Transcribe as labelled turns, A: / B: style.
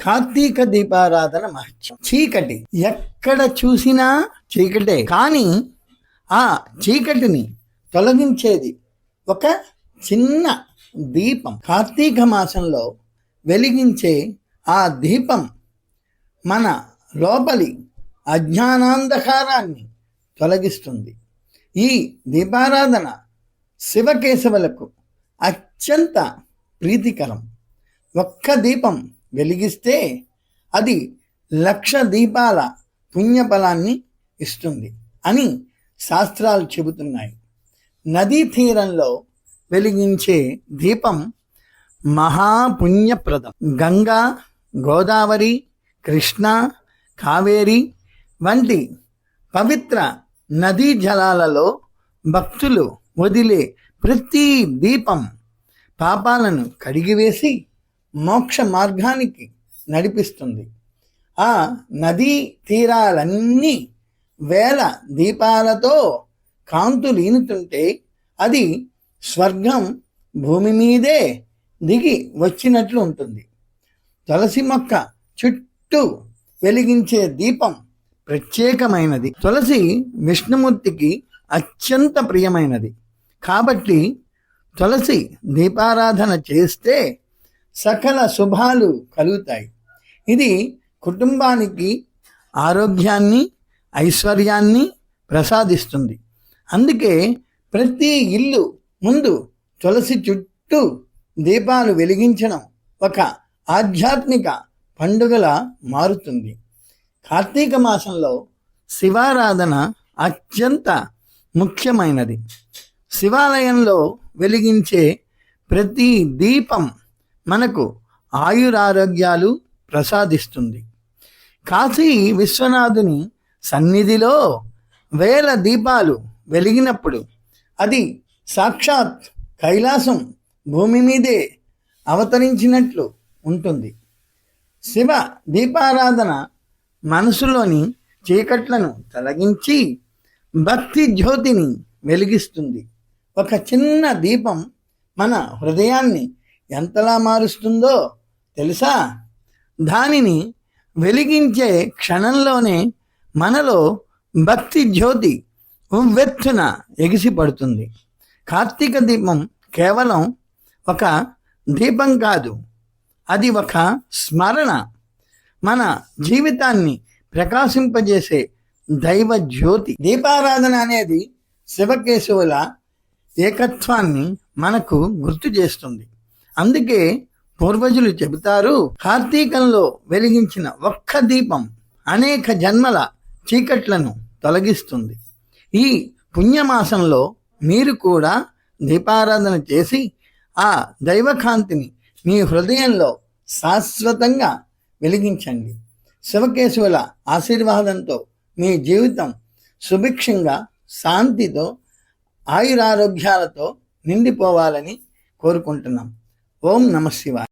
A: కార్తీక దీపారాధన మహత్యం. చీకటి. ఎక్కడ చూసినా చీకటే. కానీ ఆ చీకటిని తొలగించేది ఒక చిన్న దీపం. కార్తీక మాసంలో వెలిగించే ఆ దీపం మన లోపలి అజ్ఞానాంధకారాన్ని తొలగిస్తుంది. ఈ దీపారాధన శివకేశవులకు అత్యంత ప్రీతికరం. ఒక్క దీపం వెలిగిస్తే అది లక్ష దీపాల పుణ్యఫలాన్ని ఇస్తుంది అని శాస్త్రాలు చెబుతున్నాయి. నదీ తీరంలో వెలిగించే దీపం మహాపుణ్యప్రదం. గంగా గోదావరి కృష్ణ కావేరి వంటి పవిత్ర నదీ జలాలలో భక్తులు వదిలే ప్రతి దీపం పాపాలను కడిగివేసి మోక్ష మార్గానికి నడిపిస్తుంది. ఆ నదీ తీరాలన్నీ వేల దీపాలతో కాంతులీనుతుంటే అది స్వర్గం భూమి మీదే దిగి వచ్చినట్లు ఉంటుంది. తులసి మొక్క చుట్టూ వెలిగించే దీపం ప్రత్యేకమైనది. తులసి విష్ణుమూర్తికి అత్యంత ప్రియమైనది. కాబట్టి తులసి దీపారాధన చేస్తే సకల శుభాలు కలుగుతాయి. ఇది కుటుంబానికి ఆరోగ్యాన్ని ఐశ్వర్యాన్ని ప్రసాదిస్తుంది. అందుకే ప్రతి ఇల్లు ముందు తులసి చుట్టూ దీపాలు వెలిగించడం ఒక ఆధ్యాత్మిక పండుగల మారుతుంది. కార్తీక మాసంలో శివారాధన అత్యంత ముఖ్యమైనది. శివాలయంలో వెలిగించే ప్రతి దీపం మనకు ఆయురారోగ్యాలు ప్రసాదిస్తుంది. కాశీ విశ్వనాథుని సన్నిధిలో వేల దీపాలు వెలిగినప్పుడు అది సాక్షాత్ కైలాసం భూమి మీదే అవతరించినట్లు ఉంటుంది. శివ దీపారాధన మనసులోని చీకట్లను తొలగించి భక్తి జ్యోతిని వెలిగిస్తుంది. ఒక చిన్న దీపం మన హృదయాన్ని ఎంతలా మారుస్తుందో తెలుసా? దానిని వెలిగించే క్షణంలోనే మనలో భక్తి జ్యోతి ఉవ్వెత్తున ఎగిసిపడుతుంది. కార్తీక దీపం కేవలం ఒక దీపం కాదు. అది ఒక స్మరణ. మన జీవితాన్ని ప్రకాశింపజేసే దైవ జ్యోతి. దీపారాధన అనేది శివకేశవుల ఏకత్వాన్ని మనకు గుర్తు చేస్తుంది. అందుకే పూర్వజులు చెబుతారు కార్తీకంలో వెలిగించిన ఒక్క దీపం అనేక జన్మల చీకట్లను తొలగిస్తుంది. ఈ పుణ్యమాసంలో మీరు కూడా దీపారాధన చేసి ఆ దైవకాంతిని మీ హృదయంలో శాశ్వతంగా వెలిగించండి. శివకేశవుల ఆశీర్వాదంతో మీ జీవితం సుభిక్షంగా శాంతితో ఆయురారోగ్యాలతో నిండిపోవాలని కోరుకుంటున్నాం. ఓం నమ శివాయ.